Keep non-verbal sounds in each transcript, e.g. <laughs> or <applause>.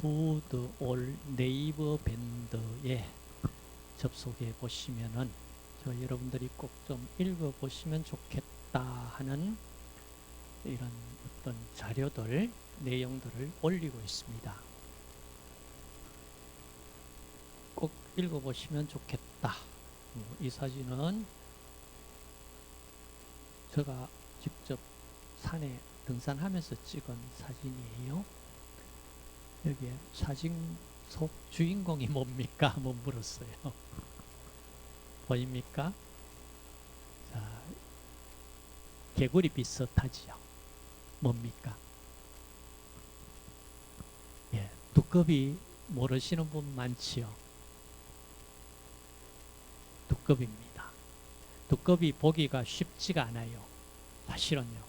푸드 올 네이버 밴드에 접속해 보시면은 저 여러분들이 꼭 좀 읽어 보시면 좋겠다 하는 이런 어떤 자료들 내용들을 올리고 있습니다. 꼭 읽어 보시면 좋겠다. 어, 이 사진은 제가 직접 산에 등산하면서 찍은 사진이에요. 여기에 사진 속 주인공이 뭡니까? <laughs> 한번 물었어요. 보입니까? 자, 개구리 비슷하지요. 뭡니까? 예, 두꺼비 모르시는 분 많지요. 두꺼비입니다. 두꺼비 보기가 쉽지가 않아요. 사실은요.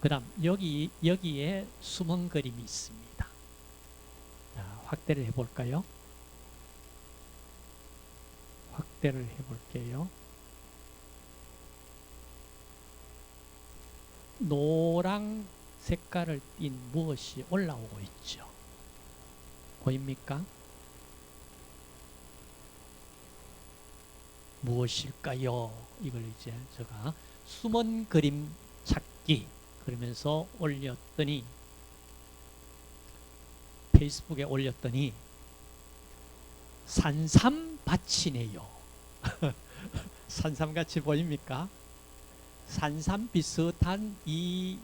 그 다음 여기 여기에 숨은 그림이 있습니다. 자, 확대를 해볼까요? 확대를 해볼게요. 노랑 색깔을 띤 무엇이 올라오고 있죠. 보입니까? 무엇일까요? 이걸 이제 제가 숨은 그림 찾기 그러면서 올렸더니 페이스북에 올렸더니 산삼밭이네요. <laughs> 산삼같이 보입니까? 산삼 비슷한 이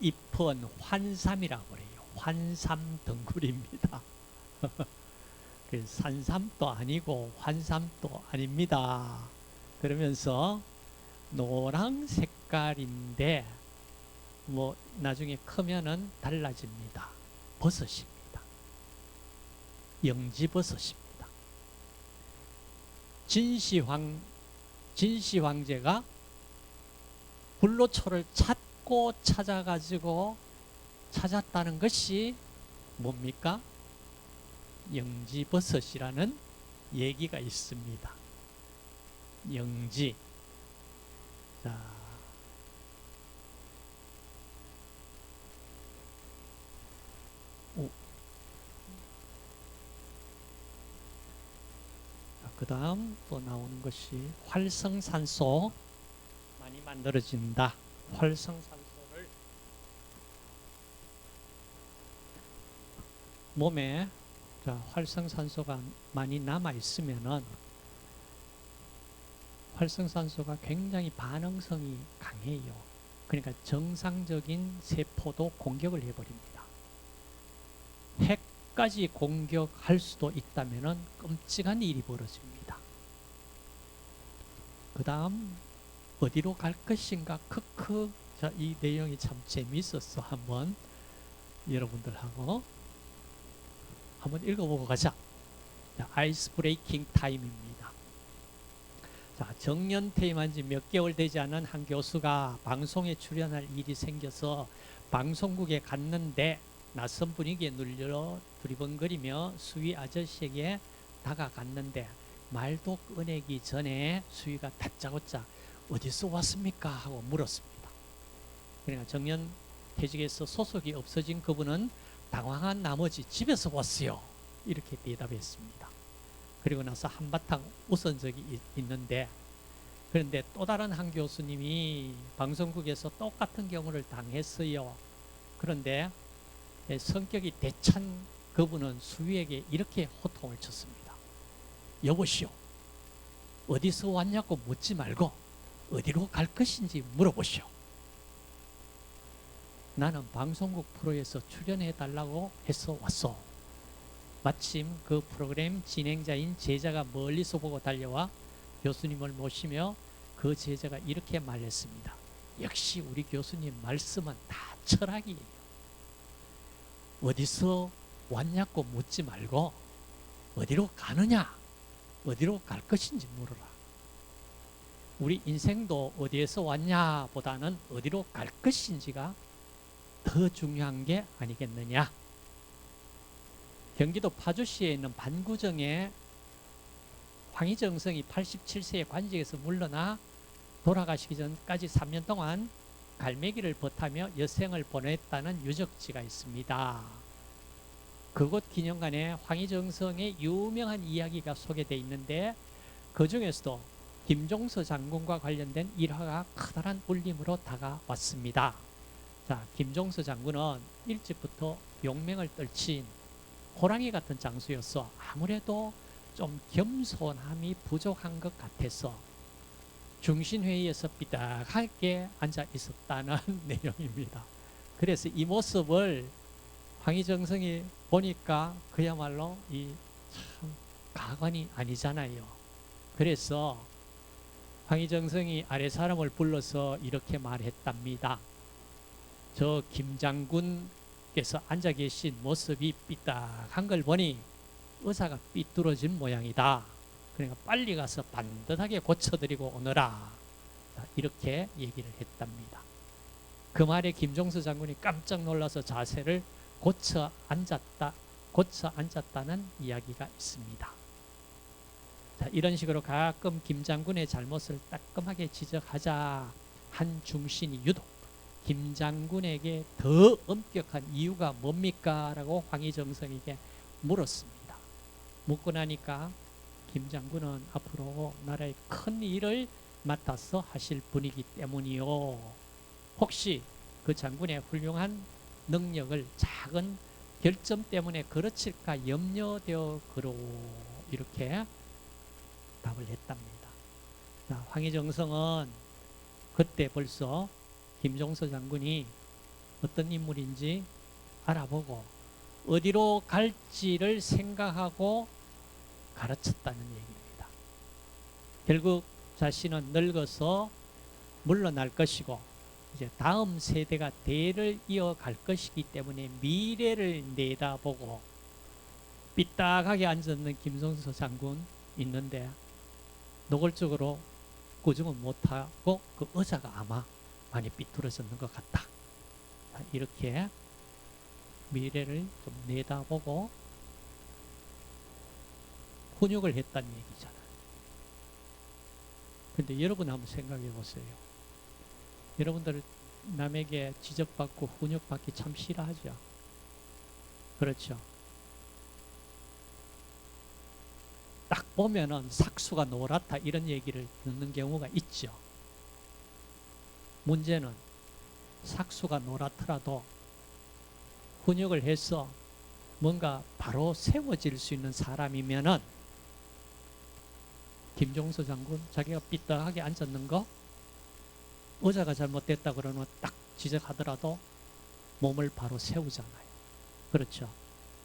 잎은 환삼이라고 그래요. 환삼 덩굴입니다. <laughs> 그 산삼도 아니고 환삼도 아닙니다. 그러면서 노랑 색깔인데 뭐 나중에 크면은 달라집니다. 버섯입니다. 영지버섯입니다. 진시황 진시 황제가 불로초를 찾고 찾아가지고 찾았다는 것이 뭡니까? 영지버섯이라는 얘기가 있습니다. 영지. 자. 그 다음 또 나오는 것이 활성산소 많이 만들어진다. 활성산소를 몸에 자, 활성산소가 많이 남아 있으면은 활성산소가 굉장히 반응성이 강해요. 그러니까 정상적인 세포도 공격을 해버립니다. 핵까지 공격할 수도 있다면은 끔찍한 일이 벌어집니다. 그 다음 어디로 갈 것인가 크크 자, 이 내용이 참 재미있었어 한번 여러분들하고 한번 읽어보고 가자. 자, 아이스 브레이킹 타임입니다. 자, 정년 퇴임한 지 몇 개월 되지 않은 한 교수가 방송에 출연할 일이 생겨서 방송국에 갔는데 낯선 분위기에 눌려 두리번거리며 수위 아저씨에게 다가갔는데 말도 꺼내기 전에 수위가 다짜고짜 어디서 왔습니까? 하고 물었습니다. 그러니까 정년 퇴직에서 소속이 없어진 그분은 당황한 나머지 집에서 왔어요. 이렇게 대답했습니다. 그리고 나서 한바탕 웃은 적이 있, 있는데 그런데 또 다른 한 교수님이 방송국에서 똑같은 경우를 당했어요. 그런데 성격이 대찬 그분은 수위에게 이렇게 호통을 쳤습니다. 여보시오. 어디서 왔냐고 묻지 말고 어디로 갈 것인지 물어보시오. 나는 방송국 프로에서 출연해 달라고 해서 왔어. 마침 그 프로그램 진행자인 제자가 멀리서 보고 달려와 교수님을 모시며 그 제자가 이렇게 말했습니다. 역시 우리 교수님 말씀은 다 철학이에요. 어디서 왔냐고 묻지 말고 어디로 가느냐, 어디로 갈 것인지 물어라. 우리 인생도 어디에서 왔냐 보다는 어디로 갈 것인지가 더 중요한 게 아니겠느냐. 경기도 파주시에 있는 반구정에 황희정 성이 87세의 관직에서 물러나 돌아가시기 전까지 3년 동안 갈매기를 버타며 여생을 보냈다는 유적지가 있습니다. 그곳 기념관에 황희정성의 유명한 이야기가 소개되어 있는데 그 중에서도 김종서 장군과 관련된 일화가 커다란 울림으로 다가왔습니다. 자, 김종서 장군은 일찍부터 용맹을 떨친 호랑이 같은 장수였어. 아무래도 좀 겸손함이 부족한 것 같아서 중신회의에서 삐딱하게 앉아 있었다는 <laughs> 내용입니다. 그래서 이 모습을 황희정성이 보니까 그야말로 이 참 가관이 아니잖아요. 그래서 황희정성이 아래 사람을 불러서 이렇게 말했답니다. 저 김장군께서 앉아 계신 모습이 삐딱한 걸 보니 의사가 삐뚤어진 모양이다. 그러니까 빨리 가서 반듯하게 고쳐드리고 오너라. 자, 이렇게 얘기를 했답니다. 그 말에 김종수 장군이 깜짝 놀라서 자세를 고쳐 앉았다, 고쳐 앉았다는 이야기가 있습니다. 자, 이런 식으로 가끔 김 장군의 잘못을 따끔하게 지적하자 한 중신이 유독 김 장군에게 더 엄격한 이유가 뭡니까? 라고 황희정성에게 물었습니다. 묻고 나니까 김 장군은 앞으로 나라의 큰 일을 맡아서 하실 분이기 때문이요. 혹시 그 장군의 훌륭한 능력을 작은 결점 때문에 그르칠까 염려되어 그러 이렇게 답을 했답니다. 자, 황희정성은 그때 벌써 김종서 장군이 어떤 인물인지 알아보고 어디로 갈지를 생각하고 가르쳤다는 얘기입니다. 결국 자신은 늙어서 물러날 것이고 이제 다음 세대가 대를 이어갈 것이기 때문에 미래를 내다보고 삐딱하게 앉았는 김성수 장군 있는데 노골적으로 꾸중은 못하고 그 의자가 아마 많이 삐뚤어졌는 것 같다. 이렇게 미래를 좀 내다보고 훈육을 했다는 얘기잖아요. 근데 여러분 한번 생각해 보세요. 여러분들 남에게 지적받고 훈육받기 참 싫어하죠. 그렇죠. 딱 보면은 삭수가 노랗다 이런 얘기를 듣는 경우가 있죠. 문제는 삭수가 노랗더라도 훈육을 해서 뭔가 바로 세워질 수 있는 사람이면은 김종서 장군 자기가 삐딱하게 앉았는 거 의자가 잘못됐다 그러면 딱 지적하더라도 몸을 바로 세우잖아요. 그렇죠.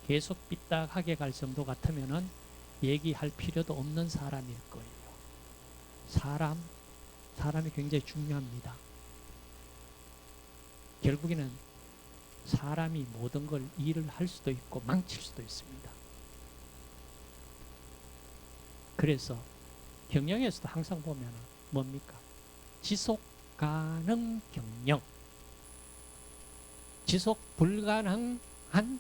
계속 삐딱하게 갈 정도 같으면은 얘기할 필요도 없는 사람일 거예요. 사람, 사람이 굉장히 중요합니다. 결국에는 사람이 모든 걸 일을 할 수도 있고 망칠 수도 있습니다. 그래서 경영에서도 항상 보면 뭡니까? 지속 가능 경영. 지속 불가능한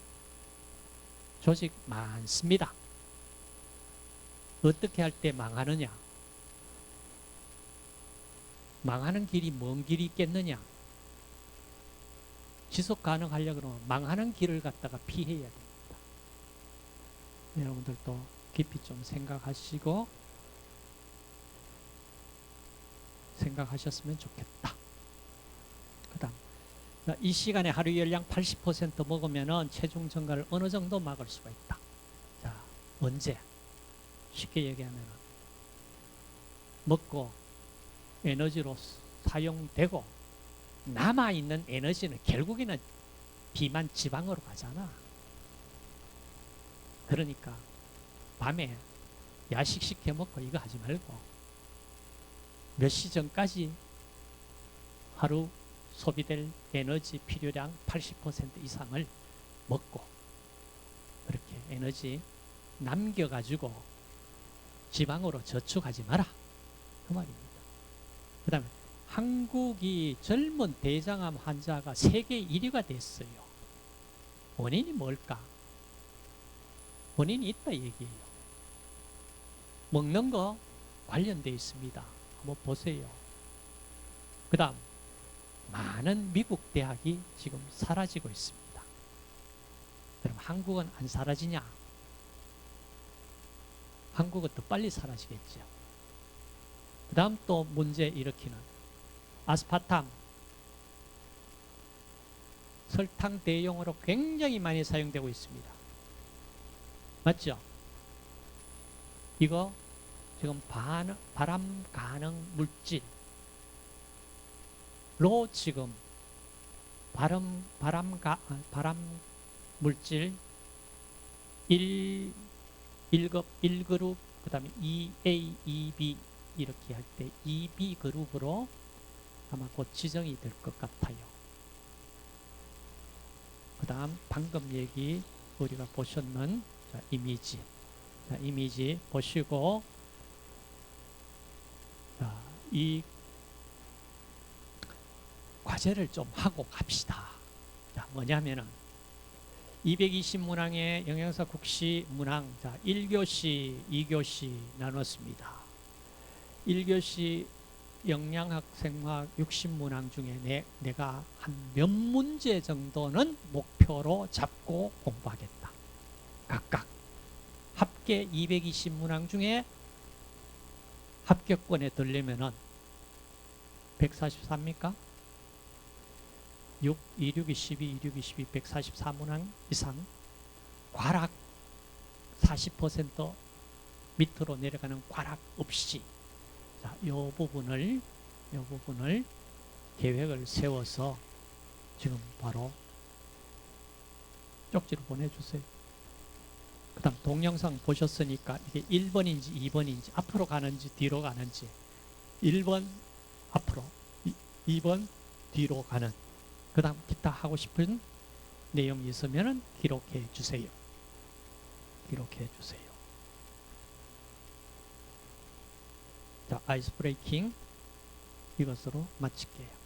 조직 많습니다. 어떻게 할 때 망하느냐? 망하는 길이 먼 길이 있겠느냐? 지속 가능하려고 그러면 망하는 길을 갖다가 피해야 됩니다. 여러분들도 깊이 좀 생각하시고 생각하셨으면 좋겠다. 그다음 이 시간에 하루 열량 80% 먹으면은 체중 증가를 어느 정도 막을 수가 있다. 자, 언제? 쉽게 얘기하면 먹고 에너지로 사용되고 남아 있는 에너지는 결국에는 비만 지방으로 가잖아. 그러니까 밤에 야식 시켜 먹고 이거 하지 말고 몇 시 전까지 하루 소비될 에너지 필요량 80% 이상을 먹고 그렇게 에너지 남겨가지고 지방으로 저축하지 마라. 그 말입니다. 그 다음에 한국이 젊은 대장암 환자가 세계 1위가 됐어요. 원인이 뭘까? 원인이 있다 얘기예요. 먹는 거 관련되어 있습니다. 한번 보세요. 그 다음, 많은 미국 대학이 지금 사라지고 있습니다. 그럼 한국은 안 사라지냐? 한국은 더 빨리 사라지겠죠. 그 다음 또 문제 일으키는 아스파탐 설탕 대용으로 굉장히 많이 사용되고 있습니다. 맞죠? 이거 지금 반, 바람 가능 물질로 지금 바람 바람 가 아, 바람 물질 1 1급 1그룹 그 다음에 2A, 2B 이렇게 할 때 2B 그룹으로 아마 곧 지정이 될 것 같아요. 그 다음 방금 얘기 우리가 보셨는 자, 이미지 자, 이미지 보시고 자, 이 과제를 좀 하고 갑시다. 자, 뭐냐면은 220문항의 영양사 국시 문항 자, 1교시, 2교시 나눴습니다. 1교시 영양학 생화학 60문항 중에 내, 내가 한 몇 문제 정도는 목표로 잡고 공부하겠다. 각각 합계 220문항 중에 합격권에 들려면은 144입니까? 6, 2, 6, 12, 2, 6, 12, 144문항 이상 과락 40% 밑으로 내려가는 과락 없이 자, 요 부분을 요 부분을 계획을 세워서 지금 바로 쪽지로 보내주세요. 그 다음 동영상 보셨으니까 이게 1번인지 2번인지 앞으로 가는지 뒤로 가는지 1번 앞으로 2번 뒤로 가는 그 다음 기타 하고 싶은 내용이 있으면은 기록해 주세요. 기록해 주세요. 자, 아이스 브레이킹 이것으로 마칠게요.